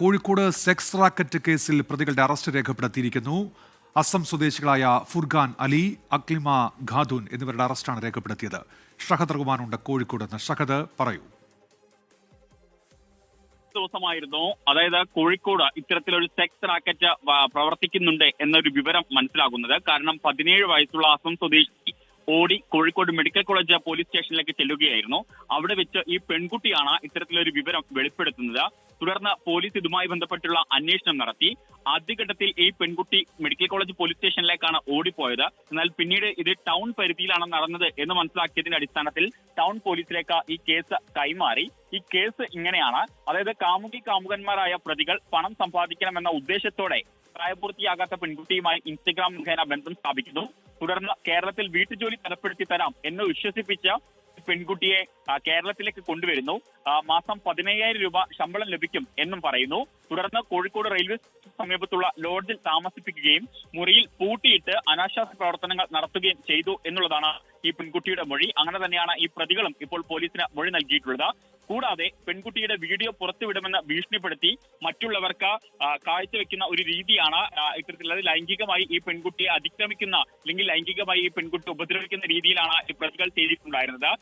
Kozhikode sex racket കേസിൽ പ്രതികളുടെ arrest രേഖപ്പെടുത്തിയിരിക്കുന്നു. അസം സ്വദേശികളായ ഫുർഖാൻ അലി അക്ലിമ ഖാദുൻ എന്നിവരുടെ അറസ്റ്റാണ് രേഖപ്പെടുത്തിയത്. ഷഹദ് റഹ്മാനുണ്ട് കോഴിക്കോട് നിന്ന്. ഷഹദ് പറയൂ. ദിവസമായിരുന്നു. അതായത് കോഴിക്കോട് ഇത്തരത്തിലൊരു സെക്സ് റാക്കറ്റ് പ്രവർത്തിക്കുന്നുണ്ട് എന്നൊരു വിവരം മനസ്സിലാകുന്നത്. കാരണം പതിനേഴ് വയസ്സുള്ള അസം സ്വദേശി ഓടി കോഴിക്കോട് മെഡിക്കൽ കോളേജ് പോലീസ് സ്റ്റേഷനിലേക്ക് ചെല്ലുകയായിരുന്നു. അവിടെ വെച്ച് ഈ പെൺകുട്ടിയാണ് ഇത്തരത്തിലൊരു വിവരം വെളിപ്പെടുത്തുന്നത്. തുടർന്ന് പോലീസ് ഇതുമായി ബന്ധപ്പെട്ടുള്ള അന്വേഷണം നടത്തി. ആദ്യഘട്ടത്തിൽ ഈ പെൺകുട്ടി മെഡിക്കൽ കോളേജ് പോലീസ് സ്റ്റേഷനിലേക്കാണ് ഓടിപ്പോയത്. എന്നാൽ പിന്നീട് ഇത് ടൗൺ പരിധിയിലാണ് നടന്നത് എന്ന് മനസ്സിലാക്കിയതിന്റെ അടിസ്ഥാനത്തിൽ ടൗൺ പോലീസിലേക്ക് ഈ കേസ് കൈമാറി. ഈ കേസ് ഇങ്ങനെയാണ്. അതായത് കാമുകി കാമുകന്മാരായ പ്രതികൾ പണം സമ്പാദിക്കണമെന്ന ഉദ്ദേശത്തോടെ പ്രായപൂർത്തിയാകാത്ത പെൺകുട്ടിയുമായി ഇൻസ്റ്റഗ്രാം മുഖേന ബന്ധം സ്ഥാപിക്കുന്നു. തുടർന്ന് കേരളത്തിൽ വീട്ടുജോലി തലപ്പെടുത്തി തരാം എന്ന് വിശ്വസിപ്പിച്ച പെൺകുട്ടിയെ കേരളത്തിലേക്ക് കൊണ്ടുവരുന്നു. മാസം പതിനയ്യായിരം രൂപ ശമ്പളം ലഭിക്കും എന്നും പറയുന്നു. തുടർന്ന് കോഴിക്കോട് റെയിൽവേ സമീപത്തുള്ള ലോഡ്ജിൽ താമസിപ്പിക്കുകയും മുറിയിൽ പൂട്ടിയിട്ട് അനാശാസ പ്രവർത്തനങ്ങൾ നടത്തുകയും ചെയ്തു എന്നുള്ളതാണ് ഈ പെൺകുട്ടിയുടെ മൊഴി. അങ്ങനെ തന്നെയാണ് ഈ പ്രതികളും ഇപ്പോൾ പോലീസിന് മൊഴി നൽകിയിട്ടുള്ളത്. കൂടാതെ പെൺകുട്ടിയുടെ വീഡിയോ പുറത്തുവിടുമെന്ന് ഭീഷണിപ്പെടുത്തി മറ്റുള്ളവർക്ക് കാഴ്ചവെക്കുന്ന ഒരു രീതിയാണ് ഇത്തരത്തിലുള്ളത്. ലൈംഗികമായി ഈ പെൺകുട്ടിയെ അതിക്രമിക്കുന്ന അല്ലെങ്കിൽ ലൈംഗികമായി ഈ പെൺകുട്ടി ഉപദ്രവിക്കുന്ന രീതിയിലാണ് ഈ പ്രതികൾ ചെയ്തിട്ടുണ്ടായിരുന്നത്.